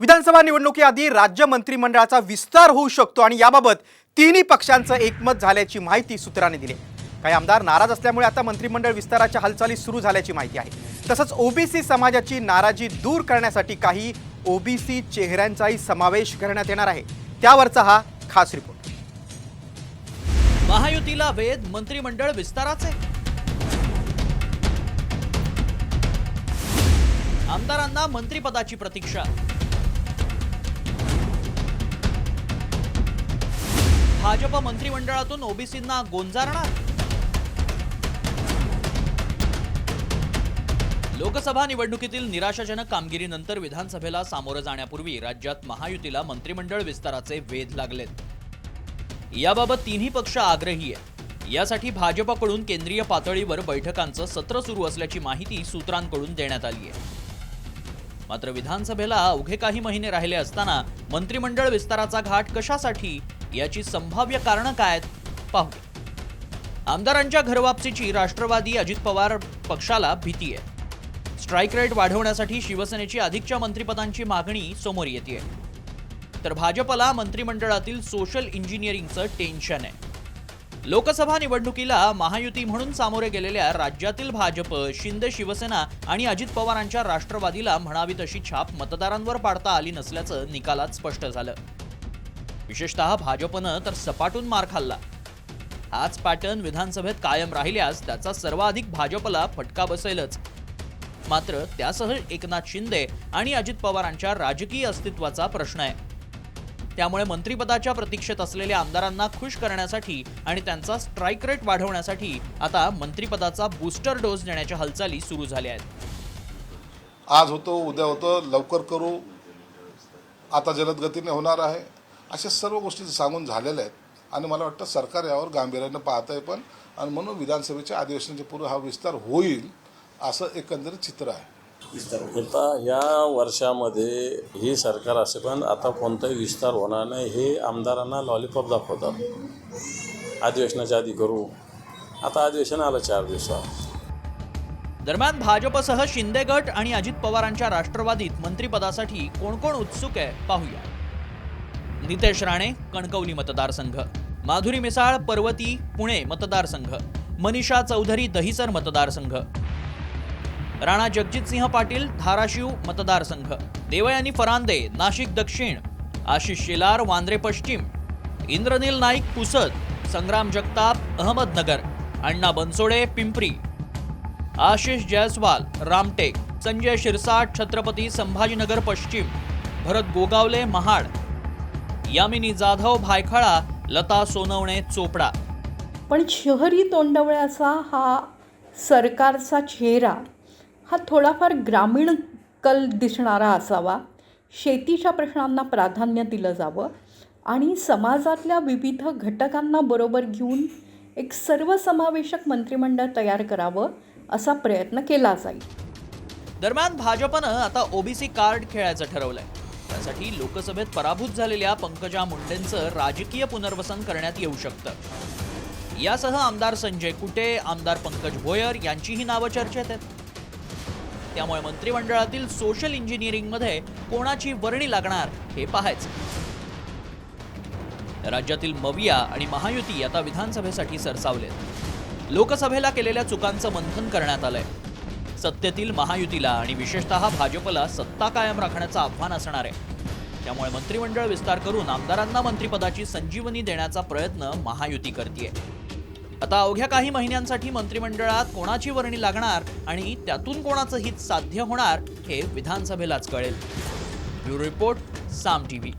विधानसभा निवडणुकीआधी राज्य मंत्रिमंडळाचा विस्तार होऊ शकतो आणि याबाबत तिन्ही पक्षांचं एकमत झाल्याची माहिती सूत्रांनी दिली. काही आमदार नाराज असल्यामुळे आता मंत्रिमंडळ विस्ताराच्या हालचाली सुरू झाल्याची माहिती आहे. तसंच ओबीसी समाजाची नाराजी दूर करण्यासाठी काही ओबीसी चेहऱ्यांचाही समावेश करण्यात येणार आहे. त्यावरचा हा खास रिपोर्ट. महायुतीला वेध मंत्रिमंडळ विस्ताराचे. आमदारांना मंत्रिपदाची प्रतीक्षा. भाजप मंत्रिमंडळातून ओबीसींना गोंजारणार? लोकसभा निवडणुकीतील निराशाजनक कामगिरीनंतर विधानसभेला सामोरं जाण्यापूर्वी राज्यात महायुतीला मंत्रिमंडळ विस्ताराचे वेध लागलेत. याबाबत तिन्ही पक्ष आग्रही आहे यासाठी भाजपकडून केंद्रीय पातळीवर बैठकांचं सत्र सुरू असल्याची माहिती सूत्रांकडून देण्यात आली आहे. मात्र विधानसभेला अवघे काही महिने राहिले असताना मंत्रिमंडळ विस्ताराचा घाट कशासाठी याची संभाव्य कारणं काय आहेत? पाहू आमदारांच्या घरवापसीची राष्ट्रवादी अजित पवार पक्षाला भीती आहे. स्ट्राईक रेट वाढवण्यासाठी शिवसेनेची अधिकच्या मंत्रिपदांची मागणी समोर येते तर भाजपला मंत्रिमंडळातील सोशल इंजिनिअरिंगचं टेन्शन आहे. लोकसभा निवडणुकीला महायुती म्हणून सामोरे गेलेल्या राज्यातील भाजप शिंदे शिवसेना आणि अजित पवारांच्या राष्ट्रवादीला म्हणावी तशी छाप मतदारांवर पाडता आली नसल्याचं निकालात स्पष्ट झालं. विशेषतः भाजपनं तर सपाटून मार खाल्ला. हाच पॅटर्न विधानसभेत कायम राहिल्यास त्याचा सर्वाधिक भाजपला फटका बसेलच. मात्र त्यासह एकनाथ शिंदे आणि अजित पवारांच्या राजकीय अस्तित्वाचा प्रश्न आहे. त्यामुळे मंत्रिपदाच्या प्रतीक्षेत असलेल्या आमदारांना खुश करण्यासाठी आणि त्यांचा स्ट्राईक रेट वाढवण्यासाठी आता मंत्रिपदाचा बूस्टर डोस देण्याच्या हालचाली सुरू झाल्या आहेत. आज होतो उद्या होतं लवकर करू. आता जलद गतीने होणार आहे. अशा सर्व गोष्टी सांगून झालेल्या आहेत. आणि मला वाटतं सरकार यावर गांभीर्यानं पाहत आहे पण आणि म्हणून विधानसभेच्या अधिवेशनाच्या पूर्वी हा विस्तार होईल असं एकंदरीत चित्र आहे. आता या वर्षामध्ये ही सरकार असे पण आता कोणताही विस्तार होणार नाही हे आमदारांना लॉलीपॉप दाखवतात. अधिवेशनाच्या आधी करू. आता अधिवेशन आलं चार दिवसात. दरम्यान भाजपसह शिंदे गट आणि अजित पवारांच्या राष्ट्रवादीत मंत्रिपदासाठी कोण कोण उत्सुक आहे पाहूया. नितेश राणे कणकवली मतदारसंघ. माधुरी मिसाळ पर्वती पुणे मतदारसंघ. मनीषा चौधरी दहिसर मतदारसंघ. राणा जगजितसिंह पाटील धाराशिव मतदारसंघ. देवयानी फरांदे नाशिक दक्षिण. आशिष शेलार वांद्रे पश्चिम. इंद्रनील नाईक पुसद. संग्राम जगताप अहमदनगर. अण्णा बनसोडे पिंपरी. आशिष जयस्वाल रामटेक. संजय शिरसाट छत्रपती संभाजीनगर पश्चिम. भरत गोगावले महाड. यामिनी जाधव भायखळा लता सोनवणे चोपडा. पण शहरी तोंडवळ्याचा हा सरकारचा चेहरा हा थोडाफार ग्रामीण कल दिसणारा असावा. शेतीच्या प्रश्नांना प्राधान्य दिलं जावं आणि समाजातल्या विविध घटकांना बरोबर घेऊन एक सर्वसमावेशक मंत्रिमंडळ तयार करावं असा प्रयत्न केला जाईल. दरम्यान भाजपनं आता ओबीसी कार्ड खेळायचं ठरवलंय. करण्यासाठी लोकसभेत पराभूत झालेल्या पंकजा मुंडेंचं राजकीय पुनर्वसन करण्यात येऊ शकतं. यासह आमदार संजय कुटे आमदार पंकज भोयर यांचीही नावं चर्चेत आहेत. त्यामुळे मंत्रिमंडळातील सोशल इंजिनिअरिंगमध्ये कोणाची वर्णी लागणार हे पाहायचं. राज्यातील मविया आणि महायुती आता विधानसभेसाठी सरसावलेत. लोकसभेला केलेल्या चुकांचं मंथन करण्यात आलंय. सत्तेतील महायुतीला आणि विशेषतः भाजपला सत्ता कायम राखण्याचं आव्हान असणार आहे. त्यामुळे मंत्रिमंडळ विस्तार करून आमदारांना मंत्रिपदाची संजीवनी देण्याचा प्रयत्न महायुती करते आता अवघ्या काही महिन्यांसाठी मंत्रिमंडळात कोणाची वर्णी लागणार आणि त्यातून कोणाचं हित साध्य होणार हे विधानसभेलाच कळेल. Bureau report Saam TV.